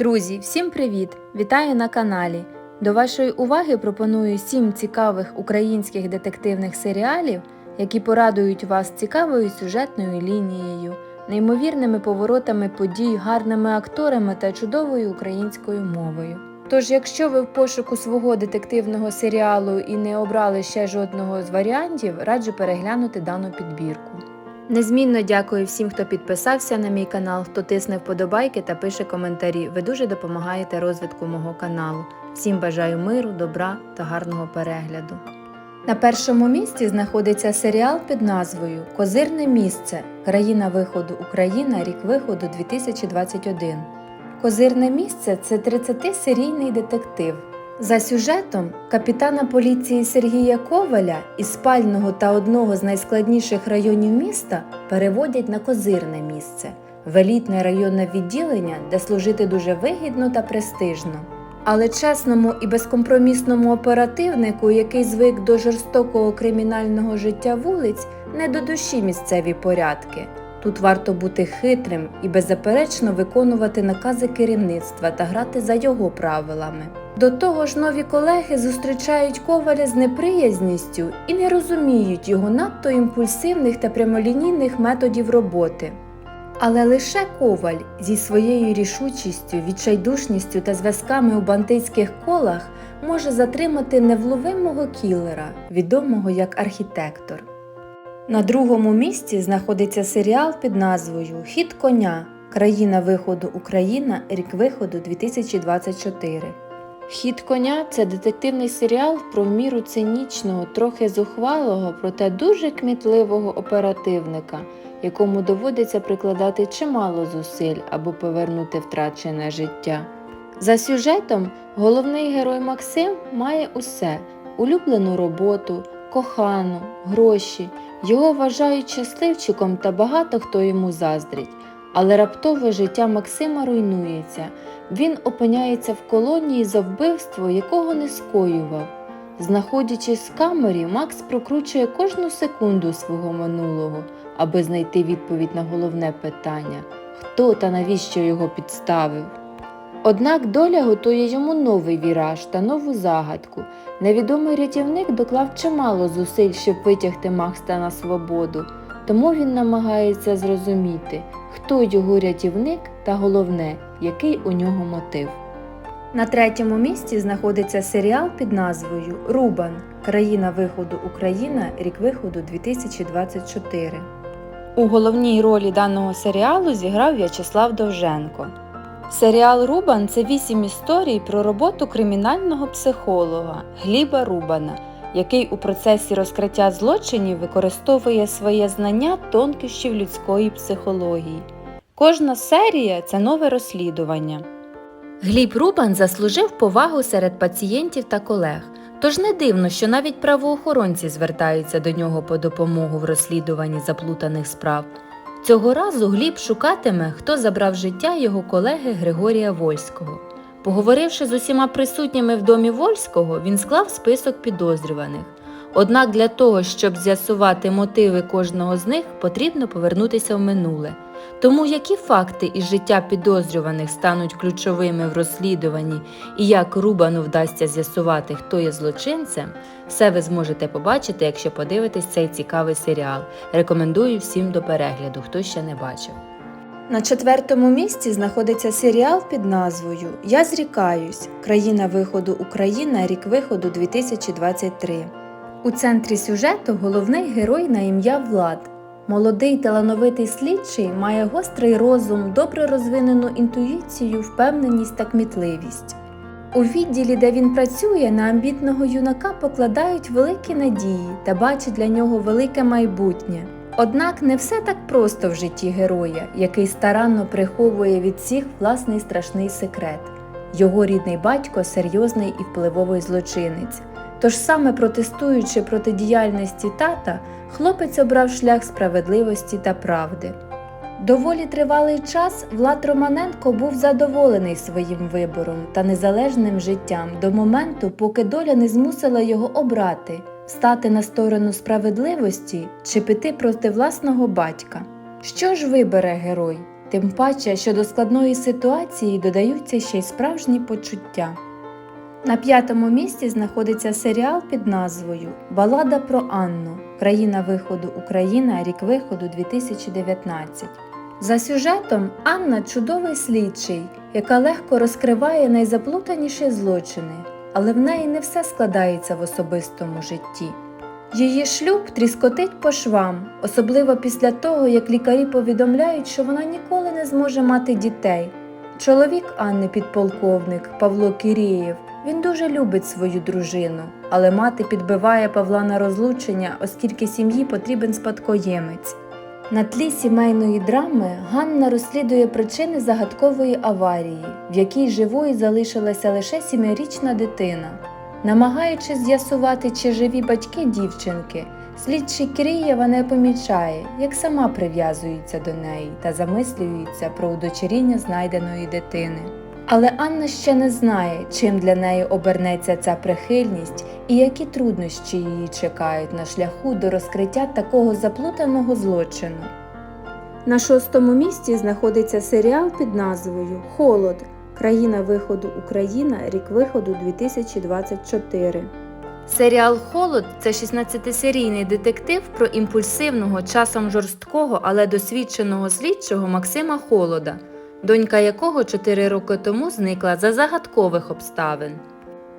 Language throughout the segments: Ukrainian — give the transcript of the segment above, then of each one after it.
Друзі, всім привіт! Вітаю на каналі. До вашої уваги пропоную 7 цікавих українських детективних серіалів, які порадують вас цікавою сюжетною лінією, неймовірними поворотами подій, гарними акторами та чудовою українською мовою. Тож, якщо ви в пошуку свого детективного серіалу і не обрали ще жодного з варіантів, раджу переглянути дану підбірку. Незмінно дякую всім, хто підписався на мій канал, хто тисне вподобайки та пише коментарі. Ви дуже допомагаєте розвитку мого каналу. Всім бажаю миру, добра та гарного перегляду. На першому місці знаходиться серіал під назвою Козирне місце. Країна виходу Україна, рік виходу 2021. Козирне місце це 30-серійний детектив. За сюжетом капітана поліції Сергія Коваля із спального та одного з найскладніших районів міста переводять на козирне місце в елітне районне відділення, де служити дуже вигідно та престижно. Але чесному і безкомпромісному оперативнику, який звик до жорстокого кримінального життя вулиць, не до душі місцеві порядки. Тут варто бути хитрим і беззаперечно виконувати накази керівництва та грати за його правилами. До того ж, нові колеги зустрічають коваля з неприязністю і не розуміють його надто імпульсивних та прямолінійних методів роботи. Але лише коваль зі своєю рішучістю, відчайдушністю та зв'язками у бандитських колах може затримати невловимого кілера, відомого як архітектор. На другому місці знаходиться серіал під назвою Хід коня. Країна виходу Україна, рік виходу 2024. Хід коня це детективний серіал про міру цинічного, трохи зухвалого, проте дуже кмітливого оперативника, якому доводиться прикладати чимало зусиль, аби повернути втрачене життя. За сюжетом головний герой Максим має усе улюблену роботу, кохану, гроші. Його вважають щасливчиком та багато хто йому заздрить. Але раптове життя Максима руйнується. Він опиняється в колонії за вбивство, якого не скоював. Знаходячись в камері, Макс прокручує кожну секунду свого минулого, аби знайти відповідь на головне питання хто та навіщо його підставив. Однак доля готує йому новий віраж та нову загадку. Невідомий рятівник доклав чимало зусиль, щоб витягти Макса на свободу, тому він намагається зрозуміти, хто його рятівник та головне, який у нього мотив. На третьому місці знаходиться серіал під назвою Рубан. Країна виходу Україна, рік виходу 2024. У головній ролі даного серіалу зіграв В'ячеслав Довженко. Серіал Рубан це вісім історій про роботу кримінального психолога Гліба Рубана, який у процесі розкриття злочинів використовує своє знання тонкощів людської психології. Кожна серія це нове розслідування. Гліб Рубан заслужив повагу серед пацієнтів та колег. Тож не дивно, що навіть правоохоронці звертаються до нього по допомогу в розслідуванні заплутаних справ. Цього разу Гліб шукатиме, хто забрав життя його колеги Григорія Вольського. Поговоривши з усіма присутніми в домі Вольського, він склав список підозрюваних. Однак для того, щоб з'ясувати мотиви кожного з них, потрібно повернутися в минуле. Тому які факти із життя підозрюваних стануть ключовими в розслідуванні і як Рубану вдасться з'ясувати, хто є злочинцем, все ви зможете побачити, якщо подивитесь цей цікавий серіал. Рекомендую всім до перегляду, хто ще не бачив. На четвертому місці знаходиться серіал під назвою Я зрікаюсь. Країна виходу Україна, рік виходу 2023. У центрі сюжету головний герой на ім'я Влад. Молодий талановитий слідчий має гострий розум, добре розвинену інтуїцію, впевненість та кмітливість. У відділі, де він працює, на амбітного юнака покладають великі надії та бачать для нього велике майбутнє. Однак не все так просто в житті героя, який старанно приховує від всіх власний страшний секрет. Його рідний батько серйозний і впливовий злочинець. Тож саме протестуючи проти діяльності тата, хлопець обрав шлях справедливості та правди. Доволі тривалий час Влад Романенко був задоволений своїм вибором та незалежним життям до моменту, поки доля не змусила його обрати, стати на сторону справедливості чи піти проти власного батька. Що ж вибере герой? Тим паче, що до складної ситуації додаються ще й справжні почуття. На п'ятому місці знаходиться серіал під назвою Балада про Анну. Країна виходу Україна, рік виходу 2019. За сюжетом Анна чудовий слідчий, яка легко розкриває найзаплутаніші злочини, але в неї не все складається в особистому житті. Її шлюб тріскотить по швам, особливо після того, як лікарі повідомляють, що вона ніколи не зможе мати дітей. Чоловік Анни підполковник Павло Кірієв. Він дуже любить свою дружину, але мати підбиває Павла на розлучення, оскільки сім'ї потрібен спадкоємець. На тлі сімейної драми Ганна розслідує причини загадкової аварії, в якій живою залишилася лише сімирічна дитина. Намагаючись з'ясувати, чи живі батьки дівчинки, слідчий Кирієва не помічає, як сама прив'язується до неї та замислюється про удочеріння знайденої дитини. Але Анна ще не знає, чим для неї обернеться ця прихильність і які труднощі її чекають на шляху до розкриття такого заплутаного злочину. На шостому місці знаходиться серіал під назвою Холод. Країна виходу Україна, рік виходу 2024. Серіал Холод це 16-серійний детектив про імпульсивного, часом жорсткого, але досвідченого слідчого Максима Холода, донька якого 4 роки тому зникла за загадкових обставин.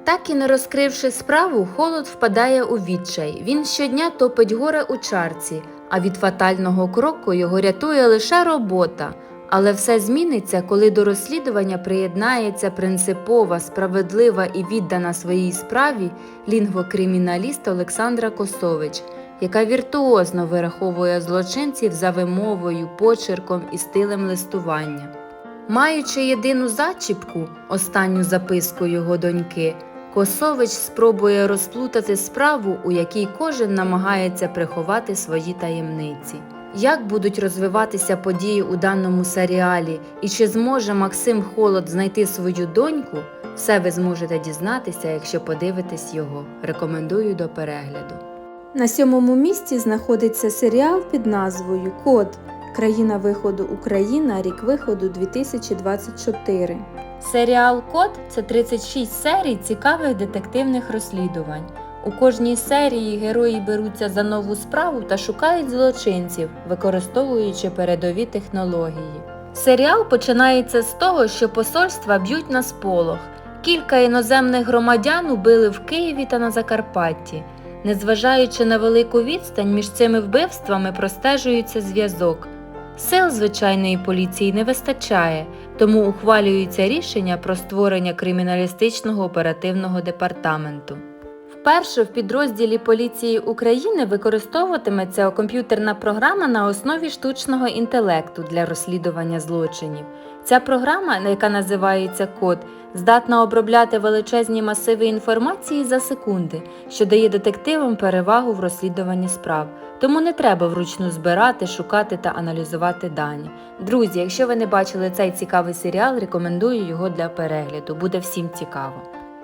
Так і не розкривши справу, холод впадає у відчай. Він щодня топить горе у чарці, а від фатального кроку його рятує лише робота. Але все зміниться, коли до розслідування приєднається принципова, справедлива і віддана своїй справі лінгвокриміналіст Олександра Косович, яка віртуозно вираховує злочинців за вимовою, почерком і стилем листування. Маючи єдину зачіпку, останню записку його доньки, Косович спробує розплутати справу, у якій кожен намагається приховати свої таємниці. Як будуть розвиватися події у даному серіалі і чи зможе Максим Холод знайти свою доньку, все ви зможете дізнатися, якщо подивитесь його. Рекомендую до перегляду. На сьомому місці знаходиться серіал під назвою Код. Країна виходу Україна, рік виходу 2024. Серіал Код це 36 серій цікавих детективних розслідувань. У кожній серії герої беруться за нову справу та шукають злочинців, використовуючи передові технології. Серіал починається з того, що посольства б'ють на сполох. Кілька іноземних громадян убили в Києві та на Закарпатті. Незважаючи на велику відстань, між цими вбивствами простежується зв'язок. Сил звичайної поліції не вистачає, тому ухвалюється рішення про створення криміналістичного оперативного департаменту. Вперше в підрозділі поліції України використовуватиметься комп'ютерна програма на основі штучного інтелекту для розслідування злочинів. Ця програма, яка називається Код, здатна обробляти величезні масиви інформації за секунди, що дає детективам перевагу в розслідуванні справ. Тому не треба вручну збирати, шукати та аналізувати дані. Друзі, якщо ви не бачили цей цікавий серіал, рекомендую його для перегляду. Буде всім цікаво.